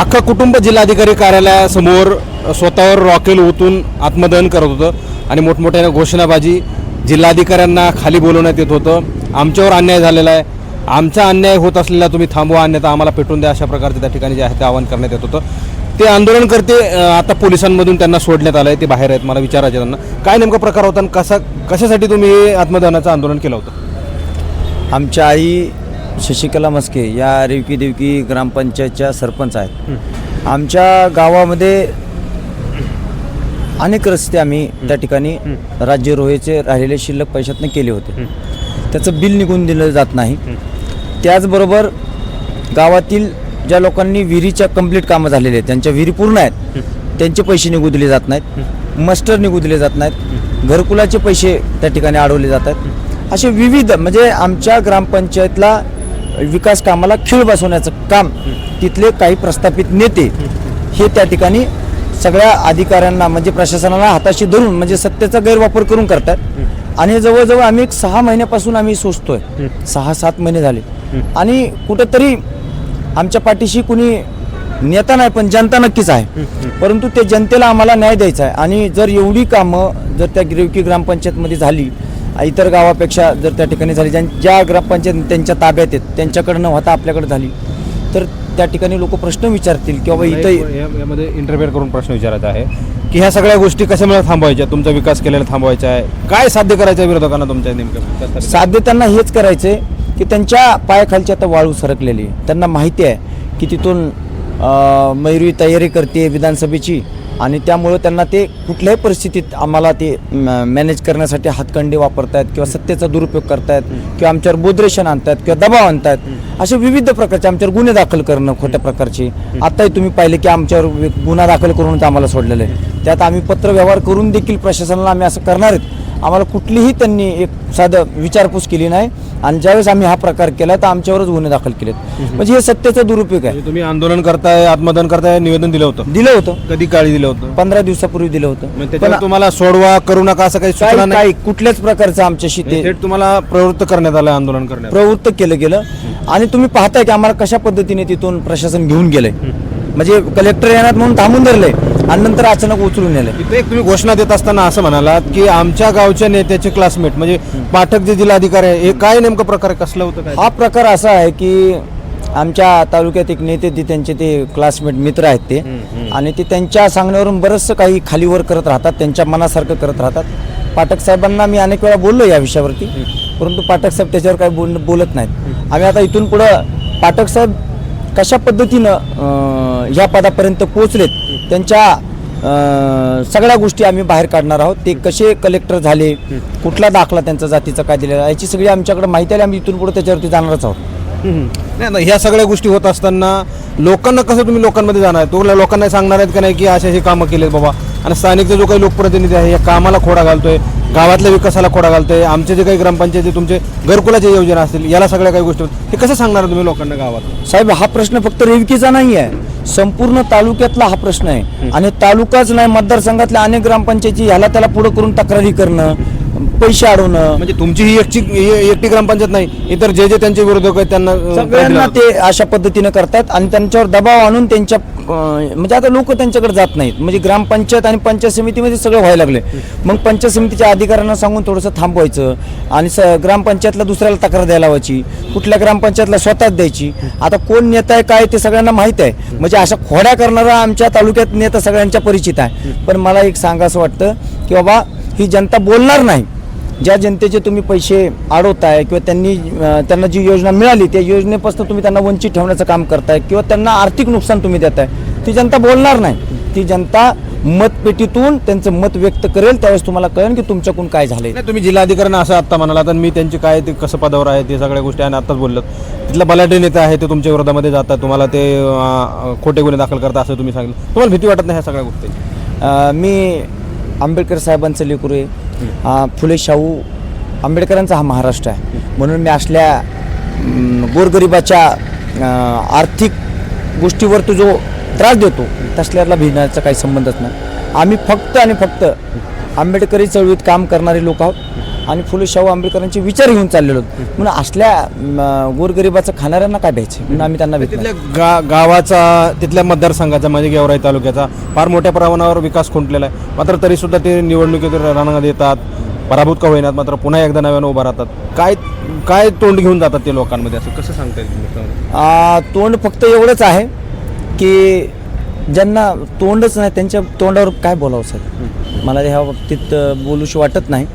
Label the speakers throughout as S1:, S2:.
S1: अख्खं कुटुंब जिल्हाधिकारी कार्यालयासमोर स्वतःवर रॉकेल ओतून आत्मदहन करत होतं आणि मोठमोठ्याने घोषणाबाजी जिल्हाधिकाऱ्यांना खाली बोलवण्यात येत होतं. आमच्यावर अन्याय झालेला आहे. आमचा अन्याय होत असलेला तुम्ही थांबवा अन्यथा आम्हाला पेटून द्या अशा प्रकारचे त्या ठिकाणी जे आहे ते आवाहन करण्यात येत होतं. ते आंदोलन करते आता पोलिसांमधून त्यांना सोडण्यात आलं आहे ते बाहेर आहेत. मला विचारायचं त्यांना. काय नेमका प्रकार होता आणि कसा कशासाठी तुम्ही हे आत्मदहनाचं आंदोलन केलं होतं?
S2: आमच्या आई शशिकला मस्के या रेवकी देवकी ग्रामपंचायतच्या सरपंच आहेत. आमच्या गावामध्ये अनेक रस्ते आम्ही त्या ठिकाणी राज्य रोहेचे राहिलेले शिल्लक पैशातनं केले होते. त्याचं बिल निघून दिलं जात नाही. त्याचबरोबर गावातील ज्या लोकांनी विहिरीच्या कंप्लीट कामं झालेले आहेत त्यांच्या विहिरी पूर्ण आहेत त्यांचे पैसे निघू दिले जात नाहीत. मस्टर निघू दिले जात नाहीत. घरकुलाचे पैसे त्या ठिकाणी अडवले जात आहेत. असे विविध म्हणजे आमच्या ग्रामपंचायतला विकास कामाला खीळ बसवण्याचं काम तिथले काही प्रस्थापित नेते हे त्या ठिकाणी सगळ्या अधिकाऱ्यांना म्हणजे प्रशासनाला हाताशी धरून म्हणजे सत्तेचा गैरवापर करून करतात. आणि जवळजवळ आम्ही एक सहा महिन्यापासून आम्ही सोचतोय सहा सात महिने झाले. आणि कुठंतरी आमच्या पाठीशी कुणी नेता नाही पण जनता नक्कीच आहे. परंतु ते जनतेला आम्हाला न्याय द्यायचा आहे. आणि जर एवढी कामं जर त्या गिरवकी ग्रामपंचायतमध्ये झाली इतर गावापेक्षा जर त्या ठिकाणी झाली ज्यां- ज्या ग्रामपंचायत त्यांच्या ताब्यात आहेत त्यांच्याकडे न होता आपल्याकडे झाली तर त्या ठिकाणी लोक प्रश्न विचारतील की बाबा इथं
S1: यामध्ये इंटरफेअर करून प्रश्न विचारायचा आहे की ह्या सगळ्या गोष्टी कशामुळे थांबवायच्या? तुमचा विकास केलेला थांबवायचा आहे. काय साध्य करायचं आहे विरोधकांना तुमच्या नेमकं?
S2: साध्य त्यांना हेच करायचंय की त्यांच्या पायाखालची आता वाळू सरकलेली आहे. त्यांना माहिती आहे की तिथून मयुरी तयारी करते विधानसभेची आणि त्यामुळं त्यांना ते कुठल्याही परिस्थितीत आम्हाला ते मॅनेज करण्यासाठी हातखंडे वापरतायत किंवा सत्तेचा दुरुपयोग करतायत किंवा आमच्यावर बोधरेशन आणतात किंवा दबाव आणतात असे विविध प्रकारचे आमच्यावर गुन्हे दाखल करणं खोट्या प्रकारचे. आत्ताही तुम्ही पाहिले की आमच्यावर गुन्हा दाखल करूनच आम्हाला सोडलेलं आहे. त्यात आम्ही पत्र व्यवहार करून देखील प्रशासनाला आम्ही असं करणार आहेत. आम्हाला कुठलीही त्यांनी एक साधं विचारपूस केली नाही. आणि ज्यावेळेस आम्ही हा प्रकार केला तर आमच्यावरच गुन्हे दाखल केलेत. म्हणजे हे सत्तेचा दुरुपयोग आहे.
S1: म्हणजे तुम्ही आंदोलन करताय आत्मदान करताय निवेदन दिलं होतं?
S2: दिलं होतं.
S1: कधी काळी दिलं होतं?
S2: पंधरा दिवसापूर्वी दिलं
S1: मग
S2: होतं
S1: त्याच्यावर
S2: पण
S1: तुम्हाला सोडवा करू नका असं काही सूचना
S2: काही
S1: नाही?
S2: काही कुठल्याच प्रकारचं आमच्याशी ते
S1: थेट तुम्हाला प्रवृत्त करण्यात आलं आंदोलन करण्यात
S2: प्रवृत्त केलं गेलं. आणि तुम्ही पाहताय की आम्हाला कशा पद्धतीने तिथून प्रशासन घेऊन गेलंय. म्हणजे कलेक्टर येणार म्हणून थांबून धरलंय आणि नंतर अचानक उचलून नेलंय
S1: इथे एक तुम्ही घोषणा देत असताना असं म्हणालात की आमच्या गावच्या नेत्याचे क्लासमेट म्हणजे पाठक जे जिल्हाधिकारी आहे हे काय नेमकं प्रकार? कसलं होतं काय?
S2: हा प्रकार असा आहे की आमच्या तालुक्यात एक नेते ते त्यांचे ते क्लासमेट मित्र आहेत ते. आणि ते त्यांच्या सांगण्यावरून बरंचसं काही खालीवर करत राहतात त्यांच्या मनासारखं करत राहतात. पाठक साहेबांना मी अनेक वेळा बोललो या विषयावरती परंतु पाठक साहेब त्याच्यावर काही बोल बोलत नाहीत. आम्ही आता इथून पुढं पाठक साहेब कशा पद्धतीनं ह्या पदापर्यंत पोचलेत त्यांच्या सगळ्या गोष्टी आम्ही बाहेर काढणार आहोत. ते कसे कलेक्टर झाले कुठला दाखला त्यांचा जातीचा काय दिलेला याची सगळी आमच्याकडे माहिती आली आम्ही इथून पुढे त्याच्यावरती जाणारच आहोत.
S1: नाही ना ह्या सगळ्या गोष्टी होत असताना लोकांना कसं तुम्ही लोकांमध्ये जाणार? आहे तुम्हाला लोकांना सांगणार आहेत का नाही की असे हे कामं केलेत बाबा? आणि स्थानिकचे जो काही लोकप्रतिनिधी आहे या कामाला खोडा घालतोय गावातल्या विकासाला खोडा घालतोय आमचे जे काही ग्रामपंचायती तुमचे घरकुलाच्या योजना असतील याला सगळ्या काही गोष्टी हे कसं सांगणार तुम्ही लोकांना गावात?
S2: साहेब हा प्रश्न फक्त रेवकीचा नाही आहे संपूर्ण तालुक्यातला हा प्रश्न आहे. आणि तालुकाच नाही मतदारसंघातल्या अनेक ग्रामपंचायती ह्याला त्याला पुढे करून तक्रारी करणं पैसे अडवणं.
S1: म्हणजे तुमची ही एकटी ही एकटी ग्रामपंचायत नाही इतर जे जे त्यांचे विरोधक आहेत त्यांना
S2: सगळ्यांना ते अशा पद्धतीनं करतात आणि त्यांच्यावर दबाव आणून त्यांच्या म्हणजे आता लोक त्यांच्याकडे जात नाहीत. म्हणजे ग्रामपंचायत आणि पंचायत समितीमध्ये सगळं व्हायला लागले मग पंचायत समितीच्या अधिकाऱ्यांना सांगून थोडंसं थांबवायचं आणि स ग्रामपंचायतला दुसऱ्याला तक्रार द्यायला लावायची. कुठल्या ग्रामपंचायतला स्वतःच द्यायची. आता कोण नेता आहे काय ते सगळ्यांना माहीत आहे. म्हणजे अशा खोड्या करणारा आमच्या तालुक्यात नेता सगळ्यांच्या परिचित आहे. पण मला एक सांगावं वाटतं की बाबा ही जनता बोलणार नाही. ज्या जनतेचे तुम्ही पैसे अडवताय किंवा त्यांनी त्यांना जी योजना मिळाली त्या योजनेपासून तुम्ही त्यांना वंचित ठेवण्याचं काम करताय किंवा त्यांना आर्थिक नुकसान तुम्ही देताय ती जनता बोलणार नाही. ती जनता मतपेटीतून त्यांचं मत व्यक्त करेल त्यावेळेस तुम्हाला कळेल की तुमच्याकडून काय झालंय.
S1: तुम्ही जिल्हाधिकाऱ्यांना असं आत्ता म्हणाला तर मी त्यांचे काय ते कसं पदावर आहे ते सगळ्या गोष्टी आणि आत्ताच बोललं तिथला बलाढ्य नेते आहे ते तुमच्या विरोधामध्ये जातात तुम्हाला ते खोटे गुन्हे दाखल करतात असं तुम्ही सांगितलं. तुम्हाला भीती वाटत नाही ह्या सगळ्या गोष्टी?
S2: मी आंबेडकर साहेबांचं लेकरू आहे. फुले शाहू आंबेडकरांचा हा महाराष्ट्र आहे. म्हणून मी असल्या गोरगरिबाच्या आर्थिक गोष्टीवर तो जो त्रास देतो तसल्याला भिडण्याचा काही संबंधच नाही. आम्ही फक्त आणि फक्त आंबेडकरी चळवळीत काम करणारे लोक आहोत. आणि फुले शाहू आंबेडकरांचे विचार घेऊन चाललेलो. म्हणून असल्या गोरगरिबाचं खाणाऱ्यांना काय द्यायचं? म्हणून आम्ही त्यांना
S1: तिथल्या गा गावाचा तिथल्या मतदारसंघाचा म्हणजे गेवराई तालुक्याचा फार मोठ्या प्रमाणावर विकास खुंटलेला आहे. मात्र तरीसुद्धा ते निवडणुकीत रणांगणात येतात पराभूत का होईनात मात्र पुन्हा एकदा नव्यानं उभा राहतात. काय काय तोंड घेऊन जातात ते लोकांमध्ये असं कसं सांगता येईल
S2: तोंड फक्त एवढंच आहे की ज्यांना तोंडच नाही त्यांच्या तोंडावर काय बोलावं सर मला ह्या बाबतीत बोलूशी वाटत नाही.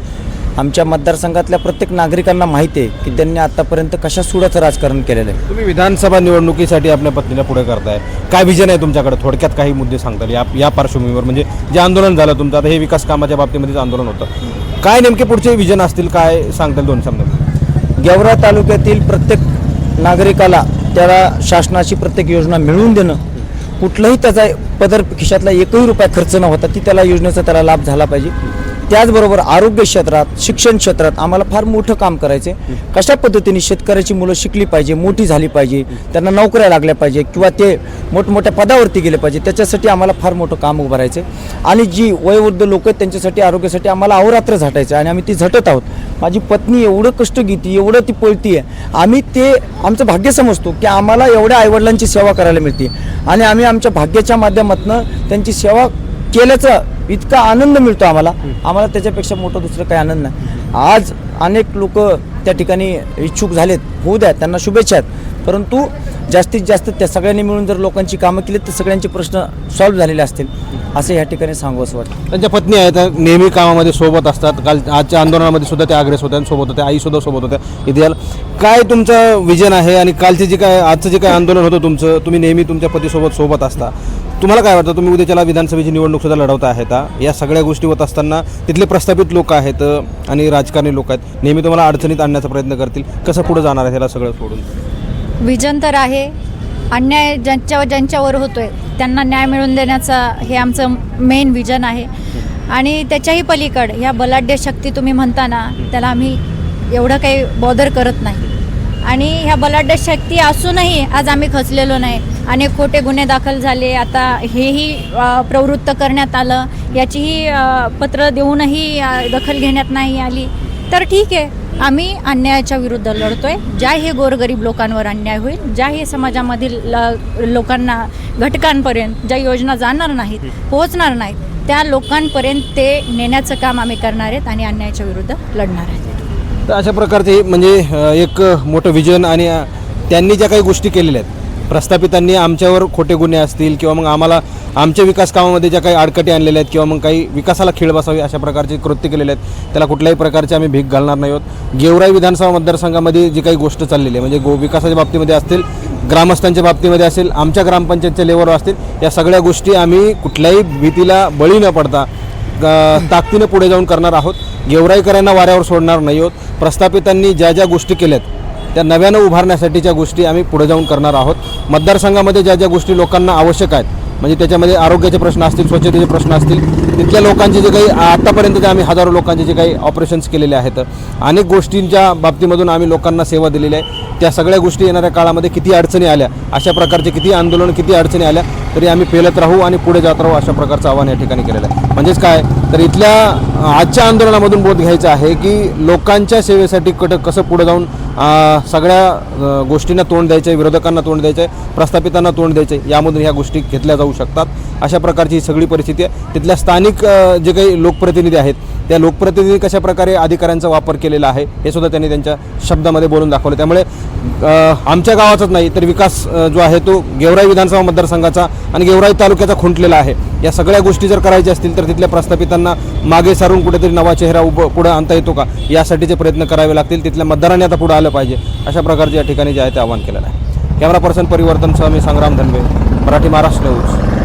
S2: आमच्या मतदारसंघातल्या प्रत्येक नागरिकांना माहिती आहे की त्यांनी आतापर्यंत कशा सुडाचं राजकारण केलेलं आहे.
S1: तुम्ही विधानसभा निवडणुकीसाठी आपल्या पत्नीला पुढे करताय. काय विजन आहे तुमच्याकडे? थोडक्यात काही मुद्दे सांगता येईल. या या पार्श्वभूमीवर म्हणजे जे आंदोलन झालं तुमचं आता हे विकास कामाच्या बाबतीमध्येच आंदोलन होतं. काय नेमके पुढचे विजन असतील काय सांगता येईल दोन शब्दात?
S2: गेवरा तालुक्यातील प्रत्येक नागरिकाला त्याला शासनाची प्रत्येक योजना मिळवून देणं कुठलाही त्याचा पदर खिशातला एकही रुपया खर्च न होता ती त्याला योजनेचा त्याला लाभ झाला पाहिजे. त्याचबरोबर आरोग्य क्षेत्रात शिक्षण क्षेत्रात आम्हाला फार मोठं काम करायचं आहे कशा पद्धतीने शेतकऱ्याची मुलं शिकली पाहिजे मोठी झाली पाहिजे त्यांना नोकऱ्या लागल्या पाहिजे किंवा ते मोठमोठ्या पदावरती गेले पाहिजे त्याच्यासाठी आम्हाला फार मोठं काम उभारायचं आहे आणि जी वयोवृद्ध लोक आहेत त्यांच्यासाठी आरोग्यासाठी आम्हाला अहोरात्र झटायचं आहे आणि आम्ही ती झटत आहोत. माझी पत्नी एवढं कष्ट घेते एवढं ती पळती आहे. आम्ही ते आमचं भाग्य समजतो की आम्हाला एवढ्या आईवडिलांची सेवा करायला मिळते. आणि आम्ही आमच्या भाग्याच्या माध्यमातून त्यांची सेवा केल्याचं इतका आनंद मिळतो आम्हाला. आम्हाला त्याच्यापेक्षा मोठं दुसरं काही आनंद नाही. आज अनेक लोक त्या ठिकाणी इच्छुक झालेत. होऊ द्या त्यांना शुभेच्छा आहेत. परंतु जास्तीत जास्त त्या सगळ्यांनी मिळून जर लोकांची कामं केली तर सगळ्यांचे प्रश्न सॉल्व्ह झालेले असतील. असं या ठिकाणी सांगू असं वाटतं.
S1: त्यांच्या पत्नी आहेत नेहमी कामामध्ये सोबत असतात. काल आजच्या आंदोलनामध्ये सुद्धा त्या अग्रेस होत्या सोबत होत्या. आई सुद्धा सोबत होत्या. इथे काय तुमचं विजन आहे आणि कालचे जे काय आजचं जे काय आंदोलन होतं तुमचं तुम्ही नेहमी तुमच्या पतीसोबत सोबत असता. तुम्हाला काय वाटतं? तुम्ही उद्याच्याला विधानसभेची निवडणूक सुद्धा लढवता आहे का? या सगळ्या गोष्टी होत असताना तिथले प्रस्थापित लोक आहेत आणि राजकारणी लोक आहेत. नेहमी तुम्हाला अडचणीत आणण्याचा प्रयत्न करतील. कसं पुढे जाणार आहे ह्याला सगळं सोडून?
S3: विजन तर आहे. अन्याय ज्यांच्यावर ज्यांच्यावर होतोय त्यांना न्याय मिळवून देण्याचा हे आमचं मेन विजन आहे. आणि त्याच्याही पलीकड ह्या बलाढ्य शक्ती तुम्ही म्हणता ना त्याला आम्ही एवढं काही बॉदर करत नाही. आणि ह्या बलाढ्य शक्ती असूनही आज आम्ही खचलेलो नाही. अनेक खोटे गुन्हे दाखल झाले. आता हेही प्रवृत्त करण्यात आलं. याचीही पत्र देऊनही दखल घेण्यात नाही आली. तर ठीक आहे. आम्ही अन्यायाच्या विरुद्ध लढतोय. ज्या हे गोरगरीब लोकांवर अन्याय होईल ज्या हे समाजामधील ल- लोकांना घटकांपर्यंत ज्या योजना जाणार नाहीत पोहोचणार नाहीत त्या लोकांपर्यंत ते नेण्याचं काम आम्ही करणार आहेत आणि अन्यायाच्या विरुद्ध लढणार आहेत.
S1: तर अशा प्रकारचे म्हणजे एक मोठं विजन आणि त्यांनी ज्या काही गोष्टी केलेल्या आहेत प्रस्थापितांनी आमच्यावर खोटे गुन्हे असतील किंवा मग आम्हाला आमच्या विकास कामामध्ये ज्या काही अडकटी आणलेल्या आहेत किंवा मग काही विकासाला खेळ बसावी अशा प्रकारचे कृत्य केलेले आहेत त्याला कुठल्याही प्रकारचे आम्ही भीक घालणार नाही आहोत. गेवराई विधानसभा मतदारसंघामध्ये जी काही गोष्ट चाललेली आहे म्हणजे गो विकासाच्या बाबतीमध्ये असतील ग्रामस्थांच्या बाबतीमध्ये असेल आमच्या ग्रामपंचायतच्या लेवलवर असतील या सगळ्या गोष्टी आम्ही कुठल्याही भीतीला बळी न पडता ग- ताकदीने पुढे जाऊन करणार आहोत. गेवराईकरांना वाऱ्यावर सोडणार नाही आहोत. प्रस्थापितांनी ज्या ज्या गोष्टी केल्यात त्या नव्यानं उभारण्यासाठीच्या गोष्टी आम्ही पुढे जाऊन करणार आहोत. मतदारसंघामध्ये ज्या ज्या गोष्टी लोकांना आवश्यक आहेत म्हणजे त्याच्यामध्ये आरोग्याचे प्रश्न असतील स्वच्छतेचे प्रश्न असतील तिथल्या लोकांचे जे काही आत्तापर्यंत जे आम्ही हजारो लोकांचे जे काही ऑपरेशन्स केलेले आहेत अनेक गोष्टींच्या बाबतीमधून आम्ही लोकांना सेवा दिलेली आहे. त्या सगळ्या गोष्टी येणाऱ्या काळामध्ये किती अडचणी आल्या अशा प्रकारचे किती आंदोलन किती अडचणी आल्या तरी आम्ही पेलत राहू आणि पुढे जात राहू अशा प्रकारचं आव्हान या ठिकाणी केलेलं आहे. म्हणजेच काय तर इथल्या आजच्या आंदोलनामधून बोध घ्यायचा आहे की लोकांच्या सेवेसाठी कट कसं पुढे जाऊन सगळ्या गोष्टींना तोंड द्यायचं आहे विरोधकांना तोंड द्यायचं आहे प्रस्थापितांना तोंड द्यायचं आहे यामधून ह्या गोष्टी घेतल्या जाऊ शकतात. अशा प्रकारची ही सगळी परिस्थिती आहे. तिथल्या स्थानिक जे काही लोकप्रतिनिधी आहेत त्या लोकप्रतिनिधी कशा प्रकारे अधिकाऱ्यांचा वापर केलेला आहे हे सुद्धा त्यांनी त्यांच्या शब्दामध्ये बोलून दाखवलं. त्यामुळे आमच्या गावाचाच नाही तर विकास जो आहे तो गेवराई विधानसभा मतदारसंघाचा आणि गेवराई तालुक्याचा खुंटलेला आहे. या सगळ्या गोष्टी जर करायच्या असतील तर तिथल्या प्रस्थापितांना मागे सारून कुठेतरी नवा चेहरा उभं पुढं आणता येतो का? यासाठीचे प्रयत्न करावे लागतील. तिथल्या मतदारांनी आता पुढं आलं पाहिजे. अशा प्रकारचे या ठिकाणी जे आहे ते आवाहन केलेलं आहे. कॅमेरा पर्सन परिवर्तनसह मी संग्राम धनवे मराठी महाराष्ट्र न्यूज.